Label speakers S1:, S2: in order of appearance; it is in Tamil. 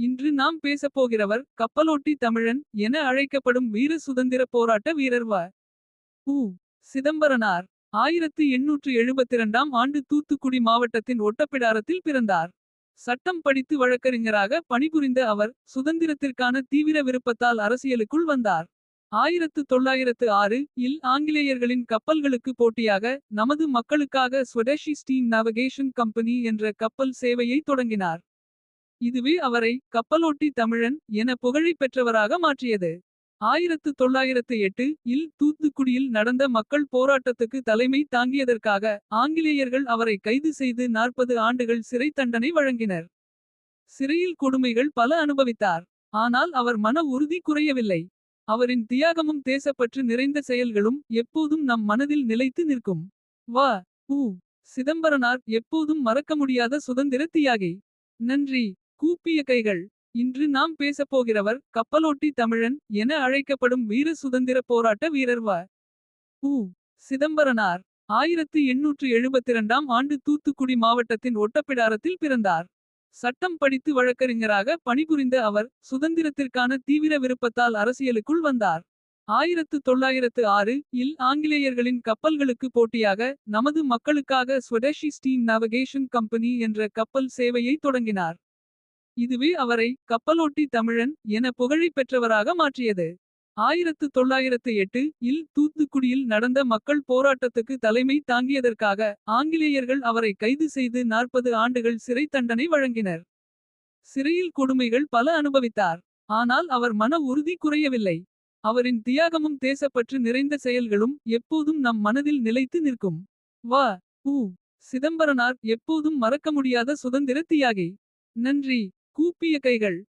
S1: இன்று நாம் பேசப்போகிறவர் கப்பலோட்டி தமிழன் என அழைக்கப்படும் வீர சுதந்திரப் போராட்ட வீரர் வ. உ. சிதம்பரனார். 1872ஆம் ஆண்டு தூத்துக்குடி மாவட்டத்தின் ஒட்டப்பிடாரத்தில் பிறந்தார். சட்டம் படித்து வழக்கறிஞராக பணிபுரிந்த அவர். சுதந்திரத்திற்கான தீவிர விருப்பத்தால் அரசியலுக்குள் வந்தார். 1906 இல் ஆங்கிலேயர்களின் கப்பல்களுக்கு போட்டியாக. நமது மக்களுக்காக ஸ்வதேஷி ஸ்டீம் நாவிகேஷன் கம்பெனி என்ற கப்பல் சேவையை தொடங்கினார். இதுவே அவரை கப்பலோட்டி தமிழன் என புகழைப் பெற்றவராக மாற்றியது. 1908 இல் தூத்துக்குடியில் நடந்த மக்கள் போராட்டத்துக்கு தலைமை தாங்கியதற்காக. ஆங்கிலேயர்கள் அவரை கைது செய்து 40 ஆண்டுகள் சிறைத் தண்டனை வழங்கினர். சிறையில் கொடுமைகள் பல அனுபவித்தார். ஆனால் அவர் மன உறுதி குறையவில்லை. அவரின் தியாகமும் தேசப்பற்று நிறைந்த செயல்களும். எப்போதும் நம் மனதில் நிலைத்து நிற்கும். வ. உ. சிதம்பரனார் எப்போதும் மறக்க முடியாத சுதந்திர தியாகி. நன்றி கூப்பிய கைகள். இன்று நாம் பேசப்போகிறவர் கப்பலோட்டி தமிழன் என அழைக்கப்படும் வீர சுதந்திரப் போராட்ட வீரர் வ. உ. சிதம்பரனார். 1872ஆம் ஆண்டு தூத்துக்குடி மாவட்டத்தின் ஒட்டப்பிடாரத்தில் பிறந்தார். சட்டம் படித்து வழக்கறிஞராக பணிபுரிந்த அவர். சுதந்திரத்திற்கான தீவிர விருப்பத்தால் அரசியலுக்குள் வந்தார். 1906 இல் ஆங்கிலேயர்களின் கப்பல்களுக்கு போட்டியாக. நமது மக்களுக்காக ஸ்வதேஷி ஸ்டீம் நாவிகேஷன் கம்பெனி என்ற கப்பல் சேவையை தொடங்கினார். இதுவே அவரை கப்பலோட்டி தமிழன் என புகழைப் பெற்றவராக மாற்றியது. 1908 இல் தூத்துக்குடியில் நடந்த மக்கள் போராட்டத்துக்கு தலைமை தாங்கியதற்காக. ஆங்கிலேயர்கள் அவரை கைது செய்து 40 ஆண்டுகள் சிறை தண்டனை வழங்கினர். சிறையில் கொடுமைகள் பல அனுபவித்தார். ஆனால் அவர் மன உறுதி குறையவில்லை. அவரின் தியாகமும் தேசப்பற்று நிறைந்த செயல்களும். எப்போதும் நம் மனதில் நிலைத்து நிற்கும். வ. உ. சிதம்பரனார் எப்போதும் மறக்க முடியாத சுதந்திர தியாகி. நன்றி கூப்பிய கைகள்.